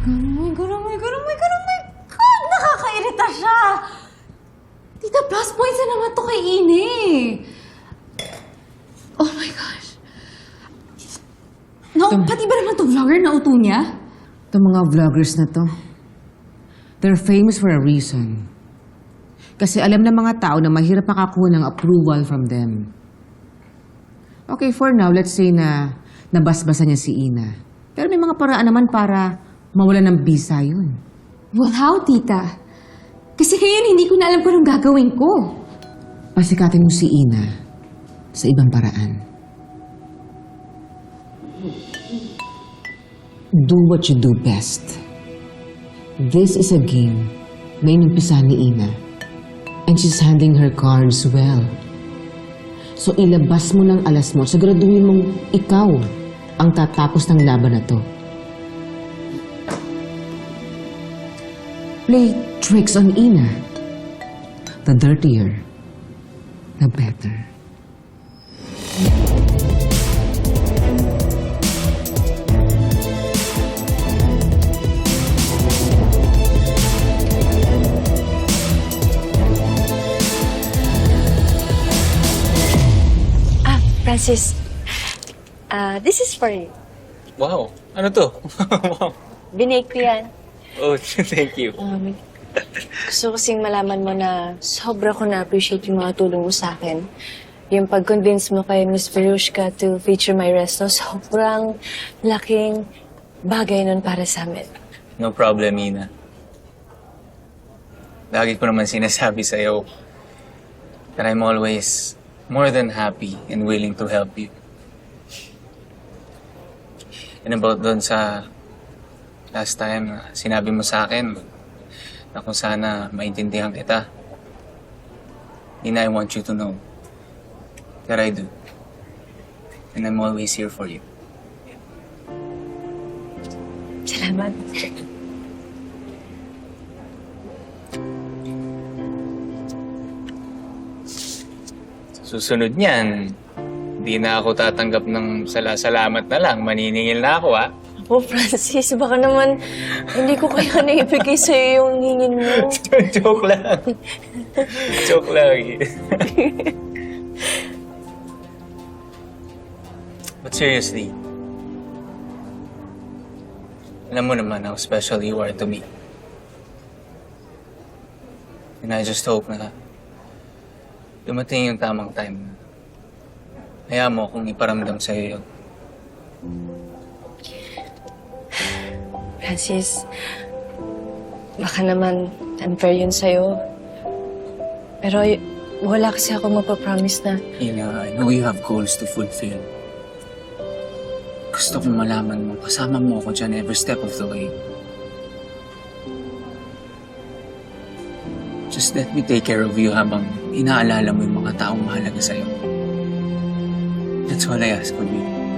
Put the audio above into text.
God, oh my God, oh my God, oh my God, oh my God! Nakakairita siya! Tita, plus points na naman to kay Ine. Oh my gosh. No, pati ba naman to vlogger na uto niya? Itong mga vloggers na to, they're famous for a reason. Kasi alam ng mga tao na mahirap makakuha ng approval from them. Okay, for now, let's say na nabasbasa niya si Ina. Pero may mga paraan naman para mawala ng bisa yun. Well, how, tita? Kasi ngayon, hindi ko na alam kung anong gagawin ko. Pasikatin mo si Ina sa ibang paraan. Do what you do best. This is a game na inumpisa ni Ina. And she's handling her cards well. So ilabas mo ng alas mo, siguraduhin mong ikaw ang tatapos ng laban na to. Play tricks on Ina. The dirtier, the better. Ah, Francis. Ah, this is for you. Wow. Ano to? wow. Binake ko yan. Oh, thank you. Um, gusto kasing malaman mo na sobra ko na-appreciate yung mga tulong mo sa akin. Yung pag-convince mo kay Miss Verushka to feature my resto, sobrang laking bagay nun para sa amin. No problem, Ina. Lagi ko naman sinasabi sa'yo that I'm always more than happy and willing to help you. And about doon sa last time na sinabi mo sa akin na kung sana maintindihan kita. Ina, I want you to know that I do. And I'm always here for you. Salamat. Susunod niyan, hindi na ako tatanggap ng sala-salamat na lang. Maniningil na ako, ha? Oh, Francis, baka naman hindi ko kaya na ibigay sa'yo yung hingin mo. Joke lang. Joke lang. But seriously, alam mo naman how special you are to me. And I just hope na dumating yung tamang time na hayaan mo akong iparamdam sa'yo yun. Francis, baka naman unfair yun sa'yo. Pero wala kasi ako mapapromise na Ina, I know you have goals to fulfill. Gusto kong malaman mo, kasama mo ako dyan every step of the way. Just let me take care of you habang inaalala mo yung mga taong mahalaga sa'yo. That's all I ask of you.